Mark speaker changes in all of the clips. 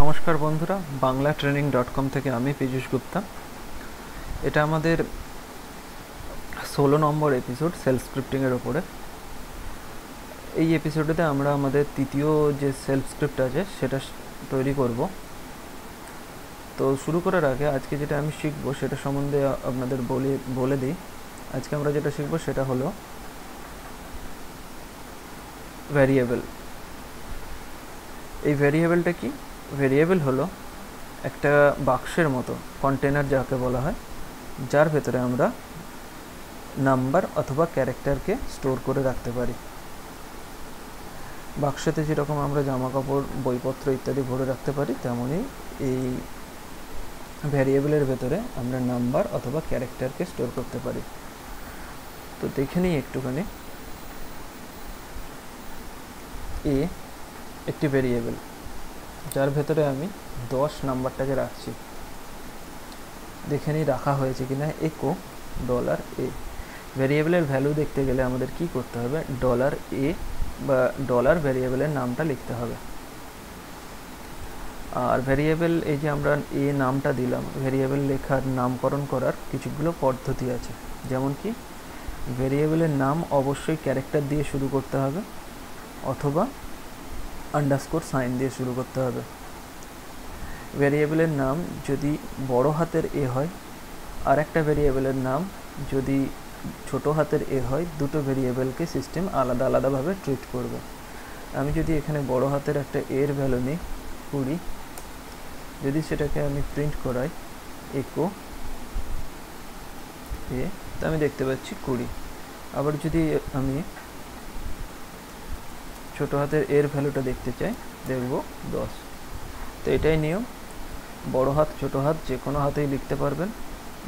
Speaker 1: নমস্কার বন্ধুরা Bangla training dot com থেকে আমি পীযূষ গুপ্তা। এটা আমাদের ষোলো নম্বর এপিসোড সেলফ স্ক্রিপ্টিংয়ের ওপরে। এই এপিসোডেতে আমরা আমাদের তৃতীয় যে সেলফ স্ক্রিপ্ট আছে, সেটা তৈরি করব। তো শুরু করার আগে আজকে যেটা আমি শিখব, সেটা সম্বন্ধে আপনাদের বলে বলে দিই। আজকে আমরা যেটা শিখব, সেটা হলো ভ্যারিয়েবল এই ভ্যারিয়েবলটা কি? ভেরিয়েবল হলো একটা বাক্সের মতো কন্টেনার যাকে বলা হয়, যার ভেতরে আমরা নাম্বার অথবা ক্যারেক্টারকে স্টোর করে রাখতে পারি। বাক্সতে যেরকম আমরা জামা কাপড় বইপত্র ইত্যাদি ভরে রাখতে পারি তেমনই এই ভ্যারিয়েবলের ভেতরে আমরা নাম্বার অথবা ক্যারেক্টারকে স্টোর করতে পারি। তো দেখে নিই একটুখানি। এ একটি ভেরিয়েবল। যার ভেতরে আমি দশ নাম্বারটাকে রাখছি। দেখে নিই রাখা হয়েছে কিনা। একো ডলার এ। ভ্যারিয়েবলের ভ্যালু দেখতে গেলে আমাদের কি করতে হবে? ডলার এ বা ডলার ভ্যারিয়েবলের নামটা লিখতে হবে। আর ভ্যারিয়েবল এই যে আমরা এ নামটা দিলাম ভ্যারিয়েবল লেখার নামকরণ করার কিছুগুলো পদ্ধতি আছে। যেমন কি ভ্যারিয়েবলের নাম অবশ্যই ক্যারেক্টার দিয়ে শুরু করতে হবে, অথবা আন্ডারস্কোর সাইন দিয়ে শুরু করতে হবে। ভ্যারিয়েবলের নাম যদি বড় হাতের এ হয় আর একটা ভ্যারিয়েবলের নাম যদি ছোট হাতের এ হয়, দুটো ভ্যারিয়েবলকে সিস্টেম আলাদা আলাদাভাবে ট্রিট করবে। আমি যদি এখানে বড় হাতের একটা এর ভ্যালু নিই, কুড়ি, যদি সেটাকে আমি প্রিন্ট করাই একো এ, তো আমি দেখতে পাচ্ছি কুড়ি। আবার যদি আমি ছোট হাতের এর ভ্যালুটা দেখতে চাই, দেখব দশ। তো এটাই নিয়ম। বড় হাত, ছোট হাত, যে কোনো হাতেই লিখতে পারবেন।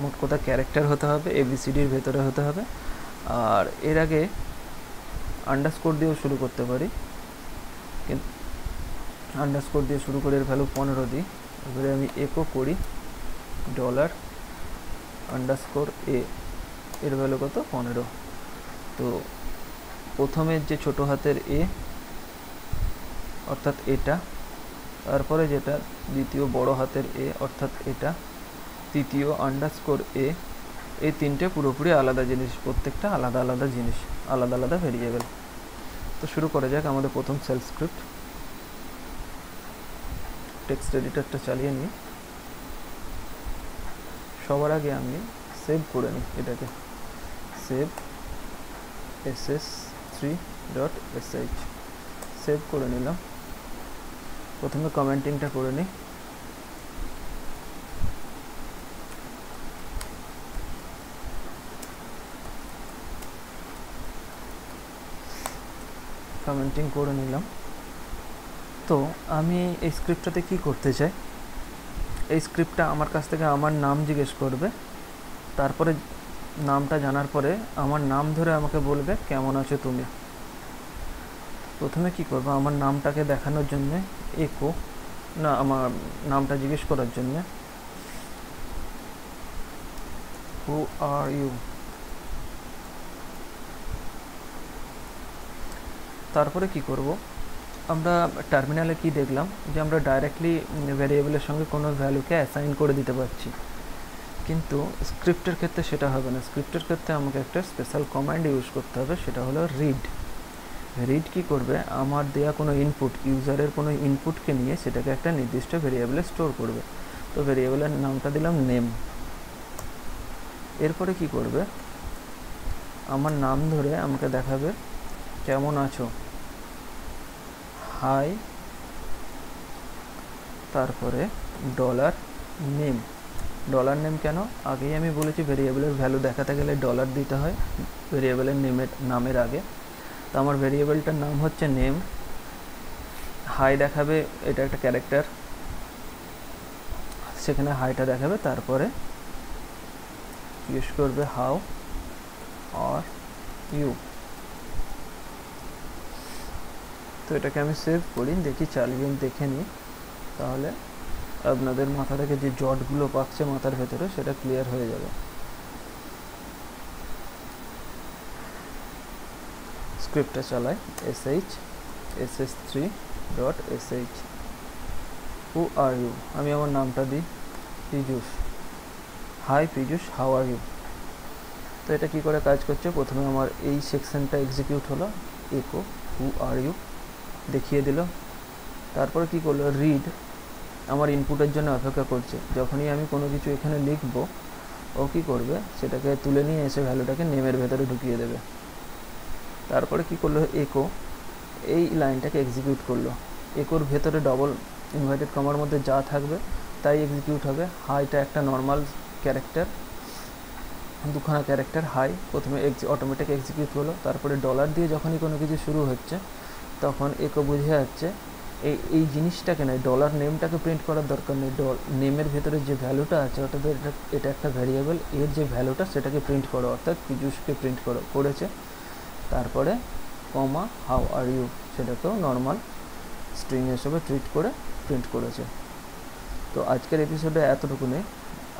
Speaker 1: মোট কথা ক্যারেক্টার হতে হবে এবিসিডির ভেতরে হতে হবে। আর এর আগে আন্ডারস্কোর দিয়েও শুরু করতে পারি। আন্ডারস্কোর দিয়ে শুরু করে এর ভ্যালু পনেরো দিই। এবারে আমি একো করি ডলার আন্ডারস্কোর এ এর ভ্যালু কত? পনেরো। তো প্রথমের যে ছোট হাতের এ অর্থাৎ এটা। তারপরে যেটা, দ্বিতীয় বড় হাতের এ, অর্থাৎ এটা। তৃতীয় আন্ডারস্কোর এ, এই তিনটে পুরোপুরি আলাদা জিনিস, প্রত্যেকটা আলাদা আলাদা জিনিস, আলাদা আলাদা ভেরিয়েবল তো শুরু করা যাক আমাদের প্রথম সেল স্ক্রিপ্ট টেক্সট এডিটরটা চালিয়ে নিই। সবার আগে আমি সেভ করে নিই এটাকে। Save S S three dot SH save করে নিলাম। প্রথমে কমেন্টিংটা করে নিই কমেন্টিং করে নিলাম। তো আমি এই স্ক্রিপ্টটাতে কি করতে চাই? এই স্ক্রিপ্টটা আমার কাছ থেকে আমার নাম জিজ্ঞেস করবে। তারপরে নামটা জানার পরে আমার নাম ধরে আমাকে বলবে, কেমন আছো তুমি? প্রথমে কি করব? আমার নামটাকে দেখানোর জন্য একো না, আমার নামটা জিজ্ঞেস করার জন্য। হু আর ইউ তারপরে কি করব? আমরা টার্মিনালে কি দেখলাম? যে আমরা ডাইরেক্টলি ভ্যারিয়েবলের সঙ্গে কোনো ভ্যালুকে অ্যাসাইন করে দিতে পারছি। কিন্তু স্ক্রিপ্টের ক্ষেত্রে সেটা হবে না। স্ক্রিপ্টের ক্ষেত্রে আমাকে একটা স্পেশাল কমান্ড ইউজ করতে হবে, সেটা হলো রিড রিড কি করবে? আমার দেয়া কোনো ইনপুট ইউজারের কোনো ইনপুটকে নিয়ে সেটাকে একটা নির্দিষ্ট ভেরিয়েবলে স্টোর করবে। তো ভেরিয়েবলের নামটা দিলাম নেম এরপরে কি করবে? আমার নাম ধরে আমাকে দেখাবে, কেমন আছো? হাই তারপরে ডলার নেম ডলার নেম কেন? আগেই আমি বলেছি ভেরিয়েবলের ভ্যালু দেখাতে গেলে ডলার দিতে হয় ভেরিয়েবলের নেমের নামের আগে। তো আমার ভেরিয়েবলটার নাম হচ্ছে নেম। হাই দেখাবে, এটা একটা ক্যারেক্টার। সেখানে হাইটা দেখাবে, তারপরে ইউজ করবে হাউ আর ইউ। তো এটাকে আমি সেভ করি, দেখি চালিয়ে, দেখে নিই। তাহলে আপনাদের মাথা থেকে যে জটগুলো পাচ্ছে মাথার ভেতরে, সেটা ক্লিয়ার হয়ে যাবে। স্ক্রিপ্টটা চালাই S S three dot S H who are you আমি আমার নামটা দিই Piyush. Hi Piyush how are you তো এটা কি করে কাজ করছে? প্রথমে আমার এই সেকশনটা এক্সিকিউট হলো একো হু আর ইউ দেখিয়ে দিল। তারপরে কি করল? রিড আমার ইনপুটের জন্য অপেক্ষা করছে। যখনই আমি কোনো কিছু এখানে লিখব, ও কী করবে? সেটাকে তুলে নিয়ে এসে ভ্যালুটাকে নেমের ভেতরে ঢুকিয়ে দেবে। তারপরে কি করল? একো এই লাইনটাকে এক্সিকিউট করল। একোর ভেতরে ডবল ইনভার্টেড কমার মধ্যে যা থাকবে, তাই এক্সিকিউট হবে। হাইটা একটা নর্মাল ক্যারেক্টার দুখানা ক্যারেক্টার হাই প্রথমে অটোমেটিক এক্সিকিউট হলো তারপরে ডলার দিয়ে যখনই কোনো কিছু শুরু হচ্ছে, তখন একো বুঝে যাচ্ছে, এই এই জিনিসটাকে নয় ডলার নেমটাকে প্রিন্ট করার দরকার নেই। ডল নেমের ভেতরে যে ভ্যালুটা আছে ওটাতে এটা এটা একটা ভ্যারিয়েবল এর যে ভ্যালুটা সেটাকে প্রিন্ট করো। অর্থাৎ পীযুষকে প্রিন্ট করো, করেছে। তারপরে কমা হাউ আর ইউ সেটাকেও নর্মাল স্ট্রিং হিসেবে ট্রিট করে প্রিন্ট করেছে। তো আজকের এপিসোডে এতটুকু নেই।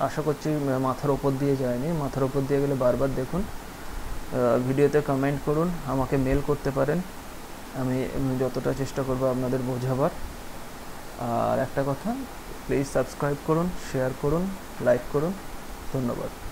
Speaker 1: আশা করছি মাথার ওপর দিয়ে যায়নি। মাথার ওপর দিয়ে গেলে বারবার দেখুন। ভিডিওতে কমেন্ট করুন। আমাকে মেল করতে পারেন। আমি যতটা চেষ্টা করব আপনাদের বোঝাবার। আর একটা কথা প্লিজ সাবস্ক্রাইব করুন শেয়ার করুন লাইক করুন। ধন্যবাদ।